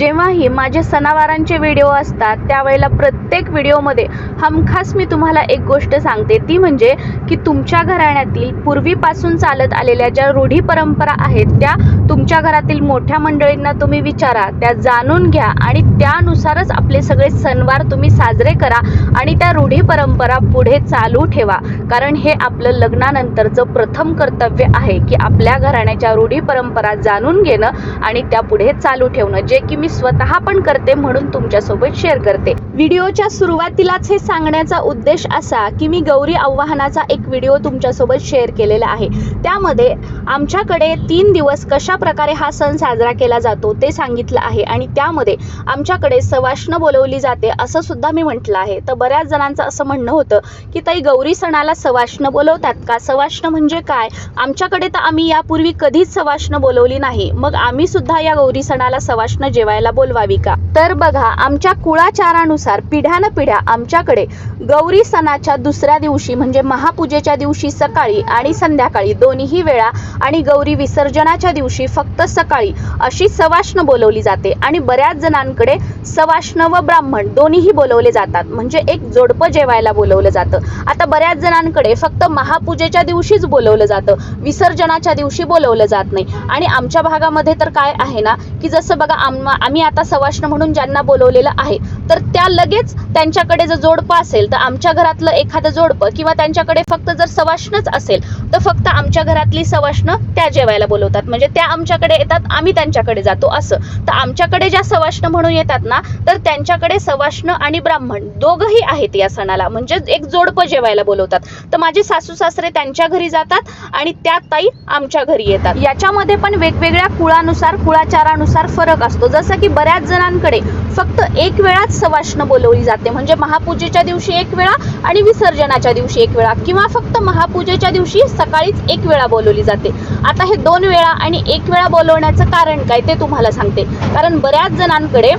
जेव्हाही माझे सणावारांचे व्हिडिओ असतात त्यावेळेला प्रत्येक व्हिडिओमध्ये हमखास मी तुम्हाला एक गोष्ट सांगते. ती म्हणजे की तुमच्या घराण्यातील पूर्वीपासून चालत आलेल्या ज्या रूढी परंपरा आहेत त्या तुमच्या घरातील मोठ्या मंडळींना तुम्ही विचारा त्या जाणून घ्या आणि त्यानुसारच आपले सगळे सणवार तुम्ही साजरे करा आणि त्या रूढी परंपरा पुढे चालू ठेवा. कारण हे आपलं लग्नानंतरचं प्रथम कर्तव्य आहे की आपल्या घराण्याच्या रूढी परंपरा जाणून घेणं आणि त्या पुढे चालू ठेवणं. जे की मी स्वतः पण करते म्हणून तुमच्यासोबत शेअर करते. व्हिडिओच्या सुरुवातीलाच हे सांगण्याचा उद्देश असा की मी गौरी आव्हानाचा एक व्हिडिओ तुमच्यासोबत शेअर केलेला आहे. त्यामध्ये आमच्याकडे तीन दिवस कशा प्रकारे हा सण साजरा केला जातो ते सांगितलं आहे आणि त्यामध्ये आमच्याकडे सवाष्ण बोलवली जाते असं सुद्धा मी म्हटलं आहे. तर बऱ्याच जणांचं असं म्हणणं होतं की ताई गौरी सणाला सवाष्ण बोलवतात का? सवाष्ण म्हणजे काय? आमच्याकडे तर आम्ही यापूर्वी कधीच सवाष्ण बोलवली नाही. मग आम्ही सुद्धा या गौरी सणाला सवाष्ण जेवायला बोलवावी का? तर बघा आमच्या कुळाचारानुसार पिढ्यानपिढ्या आमच्याकडे गौरी सणाच्या दुसऱ्या दिवशी म्हणजे महापूजेच्या दिवशी सकाळी आणि संध्याकाळी दोन्ही वेळा आणि गौरी विसर्जनाच्या दिवशी फक्त सकाळी अशी सवाष्ण बोलवली जाते. आणि बऱ्याच जणांकडे सवाष्ण व ब्राह्मण दोन्हीही बोलवले जातात. म्हणजे एक जोडपं जेवायला बोलवलं जातं. आता बऱ्याच जणांकडे फक्त महापूजेच्या दिवशीच बोलवलं जातं. विसर्जनाच्या दिवशी बोलवलं जात नाही. आणि आमच्या भागामध्ये तर काय आहे ना की जसं बघा आम आम्ही आता सवाष्ण म्हणून ज्यांना बोलवलेलं आहे. तर त्या लगेच त्यांच्याकडे जर जोडपं असेल तर आमच्या घरातलं एखादं जोडपं किंवा त्यांच्याकडे फक्त जर सवाष्णच असेल तर फक्त आमच्या घरातली सवाष्ण त्या जेवायला बोलवतात. म्हणजे त्या आमच्याकडे येतात आम्ही त्यांच्याकडे जातो असं. तर आमच्याकडे ज्या सवाष्ण म्हणून येतात ना तर त्यांच्याकडे सवाष्ण आणि ब्राह्मण दोघंही आहेत या सणाला. म्हणजे एक जोडपं जेवायला बोलवतात. तर माझे सासू सासरे त्यांच्या घरी जातात आणि त्या ताई आमच्या घरी येतात. याच्यामध्ये पण वेगवेगळ्या कुळानुसार कुळाचारानुसार फरक असतो. जसं की बऱ्याच जणांकडे फक्त एक वेळाच सवाष्ण बोलवली जाते. म्हणजे महापूजेच्या दिवशी एक वेळा आणि विसर्जनाच्या दिवशी एक वेळा किंवा फक्त महापूजेच्या दिवशी सकाळीच एक वेळा बोलवली जाते. आता हे दोन वेळा आणि एक वेळा बोलवण्याचं कारण काय ते तुम्हाला सांगते. कारण बऱ्याच जणांकडे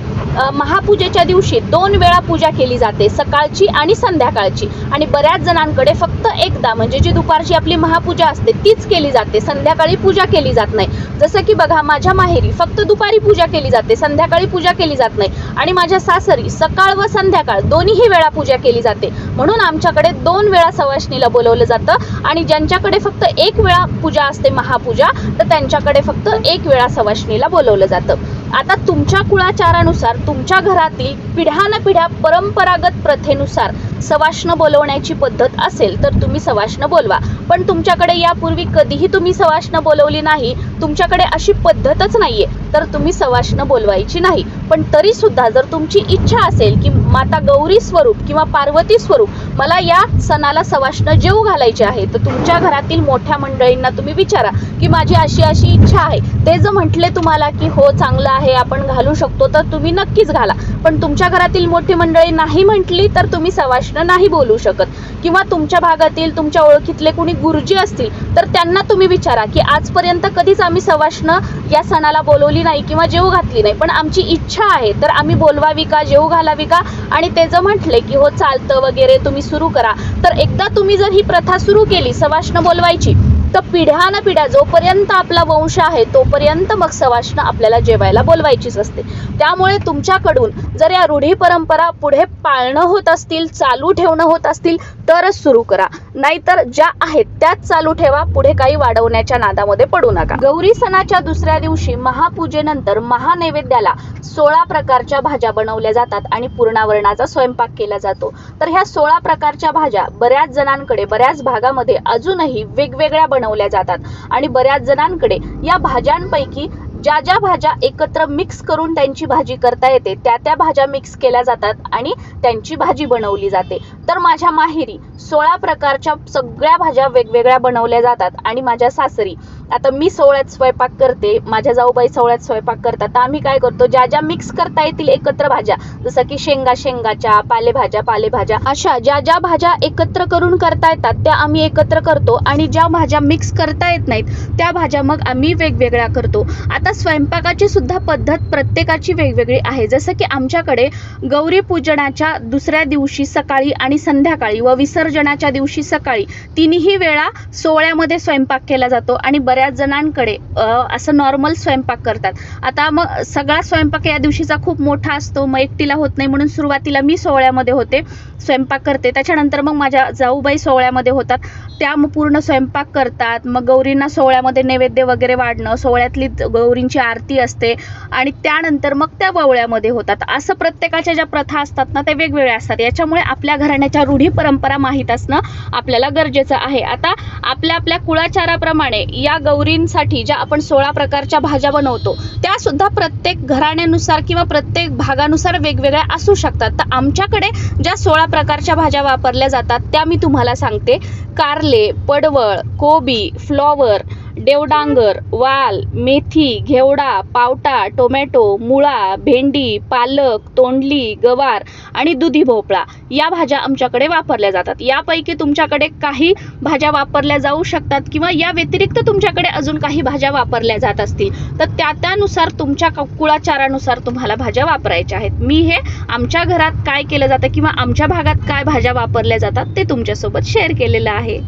महापूजेच्या दिवशी दोन वेळा पूजा केली जाते सकाळची आणि संध्याकाळची. आणि बऱ्याच जणांकडे फक्त एकदा म्हणजे जी दुपारची आपली महापूजा असते तीच केली जाते. संध्याकाळी पूजा केली जात नाही. जसं की बघा माझ्या माहेरी फक्त दुपारी पूजा केली जाते संध्याकाळी पूजा केली जात नाही. आणि माझ्या सासरी सकाळ व संध्याकाळ दोन्ही वेळा पूजा केली जाते. म्हणून आमच्याकडे दोन वेळा सवाशणीला बोलवलं जातं आणि ज्यांच्याकडे फक्त एक वेळा पूजा असते महापूजा तर त्यांच्याकडे फक्त एक वेळा सवाशणीला बोलवलं जातं. आता तुमच्या कुळाचारानुसार तुमच्या घरातील पिढ्यानपिढ्या परंपरागत प्रथेनुसार सवाष्ण बोलवण्याची पद्धत असेल तर तुम्ही सवाष्ण बोलवा. पण तुमच्याकडे यापूर्वी कधीही तुम्ही सवाष्ण बोलवली नाही तुमच्याकडे अशी पद्धतच नाहीये. तर तुम्ही सवाष्ण बोलवायची नाही. पण तरी सुद्धा जर तुमची इच्छा असेल की माता गौरी स्वरूप किंवा पार्वती स्वरूप मला या सणाला सवाष्ण जेव घालायचे आहे तर तुमच्या घरातील मोठ्या मंडळींना तुम्ही विचारा की माझी अशी अशी इच्छा आहे. ते जर म्हटले तुम्हाला की हो चांगलं आहे आपण घालू शकतो तर तुम्ही नक्कीच घाला. पण तुमच्या घरातील मोठी मंडळी नाही म्हटली तर तुम्ही सवाष्ण नाही बोलू शकत. किंवा तुमच्या भागातील तुमच्या ओळखीतले कोणी गुरुजी असतील तर त्यांना तुम्ही विचारा की आजपर्यंत कधीच आम्ही सवाष्ण या सणाला बोलवली नाही किंवा जेऊ घातली नाही. पण आमची इच्छा आहे. तर आम्ही बोलवावी का जेव घालावी का? आणि ते जर म्हटले की हो चालतं वगैरे तुम्ही सुरू करा. तर एकदा तुम्ही जर ही प्रथा सुरू केली सवाष्ण बोलवायची तर पिढ्यान पिढ्या जोपर्यंत आपला वंश आहे तोपर्यंत मग सवाष्ण आपल्याला जेवायला बोलवायचीच असते. त्यामुळे तुमच्याकडून जर या रूढी परंपरा पुढे पाळणं होत असतील चालू ठेवणं होत असतील तरच सुरू करा. नाहीतर ज्या आहेत त्याच चालू ठेवा पुढे काही वाढवण्याच्या नादामध्ये पडू नका. गौरी सणाच्या दुसऱ्या दिवशी महापूजेनंतर महानैवेद्याला सोळा प्रकारच्या भाज्या बनवल्या जातात आणि पूर्णावरणाचा स्वयंपाक केला जातो. तर ह्या सोळा प्रकारच्या भाज्या बऱ्याच जणांकडे बऱ्याच भागामध्ये अजूनही वेगवेगळ्या बनवल्या जातात. आणि बऱ्याच जणांकडे या भाज्यांपैकी ज्या ज्या भाज्या एकत्र मिक्स करून त्यांची भाजी करता येते त्या त्या भाज्या मिक्स केल्या जातात आणि त्यांची भाजी बनवली जाते. तर माझ्या माहेरी सोळा प्रकारच्या सगळ्या भाज्या वेगवेगळ्या बनवल्या जातात आणि माझ्या सासरी आता मी सोहळ्यात स्वयंपाक करते माझ्या जाऊबाई सोहळ्यात स्वयंपाक करतात तर आम्ही काय करतो ज्या ज्या मिक्स करता येतील एकत्र भाज्या जसं की शेंगा शेंगाच्या पालेभाज्या पालेभाज्या अशा ज्या ज्या भाज्या एकत्र करून करता येतात त्या आम्ही एकत्र करतो आणि ज्या भाज्या मिक्स करता येत नाहीत त्या भाज्या मग आम्ही वेगवेगळ्या करतो. आता आता स्वयंपाकाची सुद्धा पद्धत प्रत्येकाची वेगवेगळी आहे. जसं की आमच्याकडे गौरी पूजनाच्या दुसऱ्या दिवशी सकाळी आणि संध्याकाळी व विसर्जनाच्या दिवशी सकाळी तिन्ही वेळा सोहळ्यामध्ये स्वयंपाक केला जातो आणि बऱ्याच जणांकडे असं नॉर्मल स्वयंपाक करतात. आता मग सगळा स्वयंपाक या दिवशीचा खूप मोठा असतो मग एकटीला होत नाही म्हणून सुरुवातीला मी सोहळ्यामध्ये होते स्वयंपाक करते. त्याच्यानंतर मग माझ्या जाऊबाई सोहळ्यामध्ये होतात. त्या मग पूर्ण स्वयंपाक करतात. मग गौरींना सोहळ्यामध्ये नैवेद्य वगैरे वाढणं सोहळ्यातली गौरी गौरींची आरती असते आणि त्यानंतर मग त्या ववळ्यामध्ये होतात. असं प्रत्येकाच्या ज्या प्रथा असतात ना त्या वेगवेगळ्या असतात. याच्यामुळे आपल्या घराण्याच्या रूढी परंपरा माहीत असणं आपल्याला गरजेचं आहे. आता आपल्या आपल्या कुळाचाराप्रमाणे या गौरींसाठी ज्या आपण सोळा प्रकारच्या भाज्या बनवतो त्या सुद्धा प्रत्येक घराण्यानुसार किंवा प्रत्येक भागानुसार वेगवेगळ्या असू शकतात. तर आमच्याकडे ज्या सोळा प्रकारच्या भाज्या वापरल्या जातात त्या मी तुम्हाला सांगते. कारले पडवळ कोबी फ्लॉवर देवडांगर वाल मेथी घेवडा पावटा टोमॅटो मुळा भेंडी पालक तोंडली गवार आणि दुधी भोपळा या भाज्या आमच्याकडे वापरल्या जातात. यापैकी तुमच्याकडे काही भाज्या वापरल्या जाऊ शकतात किंवा या व्यतिरिक्त तुमच्याकडे अजून काही भाज्या वापरल्या जात असतील तर त्या त्यानुसार तुमच्या क- कुळाचारानुसार तुम्हाला भाज्या वापरायच्या आहेत. मी हे आमच्या घरात काय केलं जातं किंवा आमच्या भागात काय भाज्या वापरल्या जातात ते तुमच्यासोबत शेअर केलेलं आहे.